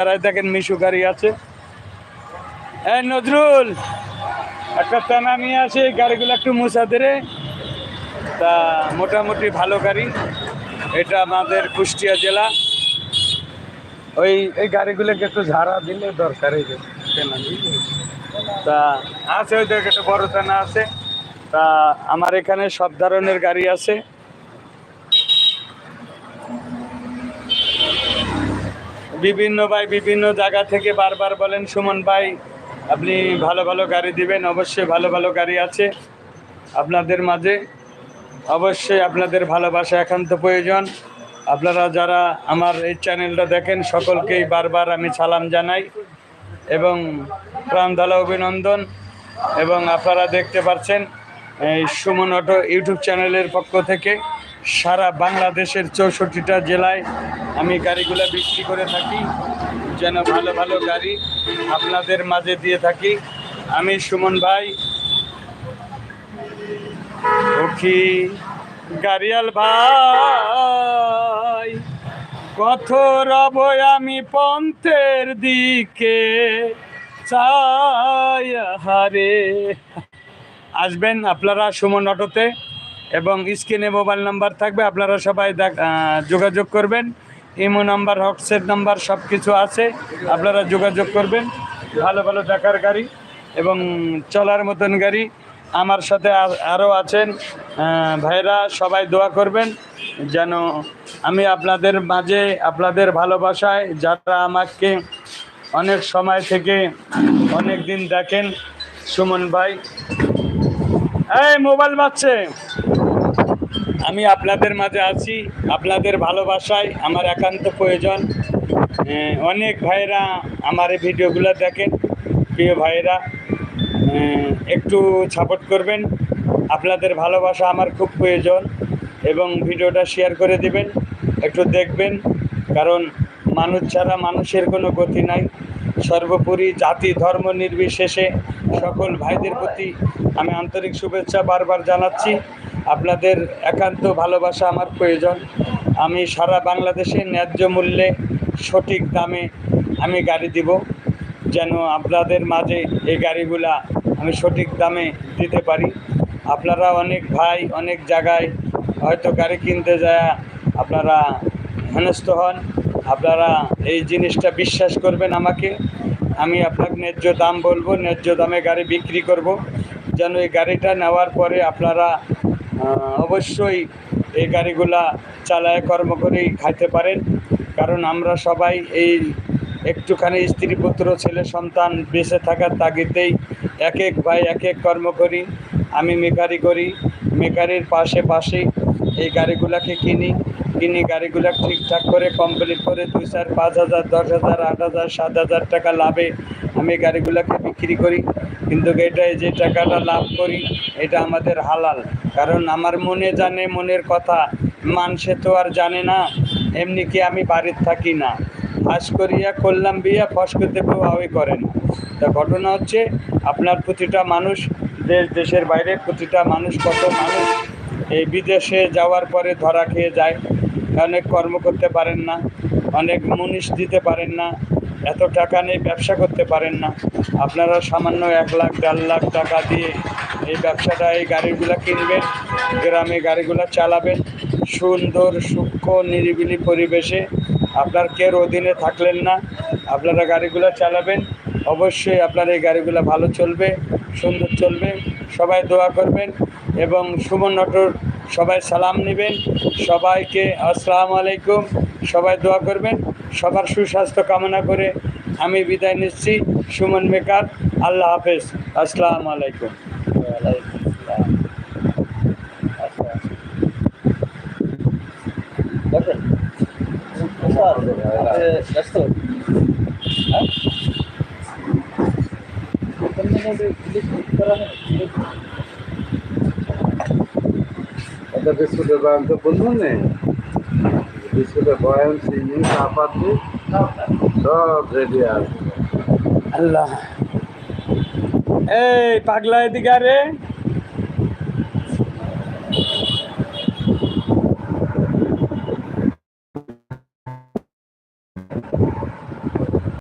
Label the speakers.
Speaker 1: তারাই দেখেন মিশু গাড়ি আছে। এই নজরুল, একটা টানা নিয়ে আসে গাড়িগুলো একটু মুছা দেরে তা মোটামুটি ভালো গাড়ি। এটা আমাদের কুষ্টিয়া জেলা। ওই, এই গাড়িগুলোকে একটু ঝাড়া দিলে দরকার। তা আছে, ওই দেখ একটা বড় টানা আছে। তা আমার এখানে সব ধরনের গাড়ি আছে। বিভিন্ন ভাই বিভিন্ন জায়গা থেকে বারবার বলেন, সুমন ভাই, আপনি ভালো ভালো গাড়ি দিবেন, অবশ্যই ভালো ভালো গাড়ি আছে আপনাদের মাঝে। অবশ্যই আপনাদের ভালোবাসা একান্ত প্রয়োজন। আপনারা যারা আমার এই চ্যানেলটা দেখেন, সকলকেই বারবার আমি সালাম জানাই এবং প্রাণঢালা অভিনন্দন। এবং আপনারা দেখতে পাচ্ছেন, এই সুমন অটো ইউটিউব চ্যানেলের পক্ষ থেকে সারা বাংলাদেশের চৌষট্টিটা জেলায় আমি গাড়িগুলো বিক্রি করে থাকি, যেন ভালো ভালো গাড়ি আপনাদের মাঝে দিয়ে থাকি। আমি সুমন ভাই ওখি গাড়িয়াল ভাই কত রব আমি পন্থের দিকে চাই, হারে। আসবেন আপনারা সুমন অটোতে। এবং স্ক্রিনে মোবাইল নাম্বার থাকবে, আপনারা সবাই যোগাযোগ করবেন। ইমো নাম্বার, হোয়াটসঅ্যাপ নাম্বার সব কিছু আছে, আপনারা যোগাযোগ করবেন। ভালো ভালো দেখার গাড়ি এবং চলার মতন গাড়ি আমার সাথে আর- আরও আছেন। ভাইরা, সবাই দোয়া করবেন যেন আমি আপনাদের মাঝে, আপনাদের ভালোবাসায় যারা আমাকে অনেক সময় থেকে অনেক দিন দেখেন, সুমন ভাই এই, মোবাইল বাজছে। আমি আপনাদের মাঝে আছি, আপনাদের ভালোবাসায়, আমার একান্ত প্রয়োজন। অনেক ভাইরা আমার এই ভিডিওগুলো দেখেন, প্রিয় ভাইরা। একটু সাপোর্ট করবেন। আপনাদের ভালোবাসা আমার খুব প্রয়োজন এবং ভিডিওটা শেয়ার করে দিবেন, একটু দেখবেন। কারণ মানুষ ছাড়া মানুষের কোনো গতি নাই। সর্বোপরি জাতি, ধর্ম নির্বিশেষে সকল ভাইদের প্রতি আমি আন্তরিক শুভেচ্ছা বারবার জানাচ্ছি। আপনাদের একান্ত ভালোবাসা আমার প্রয়োজন। আমি সারা বাংলাদেশে ন্যায্য মূল্যে সঠিক দামে আমি গাড়ি দিব, যেন আপনাদের মাঝে এই গাড়িগুলা আমি সঠিক দামে দিতে পারি। আপনারা অনেক ভাই, অনেক জায়গায় হয়তো গাড়ি কিনতে যায় আপনারা হেনস্থ হন। আপনারা এই জিনিসটা বিশ্বাস করবেন আমাকে। আমি আপনাকে ন্যায্য দাম বলব, ন্যায্য দামে গাড়ি বিক্রি করব। যেন এই গাড়িটা নেওয়ার পরে আপনারা অবশ্যই এই গাড়িগুলা চালায় কর্ম করেই খাইতে পারেন। কারণ আমরা সবাই এই একটুখানি স্ত্রী পুত্র ছেলে সন্তান বেঁচে থাকার তাগিদেই এক এক ভাই এক এক কর্ম করি। আমি মেকারি করি, মেকারির পাশে পাশে এই গাড়িগুলাকে কিনি। কিনি গাড়িগুলা ঠিকঠাক করে কমপ্লিট করে দুই চার, পাঁচ হাজার, দশ হাজার, আট হাজার, সাত হাজার টাকা লাভে আমি গাড়িগুলাকে বিক্রি করি। কিন্তু এটাই যে টাকাটা লাভ করি, এটা আমাদের হালাল। কারণ আমার মনে জানে, মনের কথা। মানুষে তো আর জানে না, এমনি কি আমি বাড়ির থাকি না। ফাঁস করিয়া করলাম বিয়া ফস করতে প্রভাবই করে না। তা ঘটনা হচ্ছে, আপনার প্রতিটা মানুষ, দেশ, দেশের বাইরে প্রতিটা মানুষ কত মানুষ এই বিদেশে যাওয়ার পরে ধরা খেয়ে যায়। অনেক কর্ম করতে পারেন না, অনেক মুনিশ দিতে পারেন না, এত টাকা নেই ব্যবসা করতে পারেন না। আপনারা সামান্য এক লাখ, দেড় লাখ টাকা দিয়ে এই ব্যবসাটা, এই গাড়িগুলো কিনবেন, গ্রামে গাড়িগুলো চালাবেন। সুন্দর, সূক্ষ্ম, নিরিবিলি পরিবেশে আপনার কের অধীনে থাকলেন না। আপনারা গাড়িগুলো চালাবেন অবশ্যই আপনার এই গাড়িগুলো ভালো চলবে, সুন্দর চলবে। সবাই দোয়া করবেন এবং সুমন অটোর সবাই সালাম নেবেন। সবাইকে আসসালামু আলাইকুম। সবাই দোয়া করবেন। সবার সুস্বাস্থ্য কামনা করে আমি বিদায় নিচ্ছি। সুমন মেকার, আল্লাহ হাফেজ। আসসালামু আলাইকুম।
Speaker 2: এটা আচ্ছা, বিস্কুটের বয়ান তো বলুন নে বিস্কুটের বয়ান চিনি চাপাতি সব রেডি আছে।
Speaker 1: আল্লাহ। এই পাগলা এদিকে রে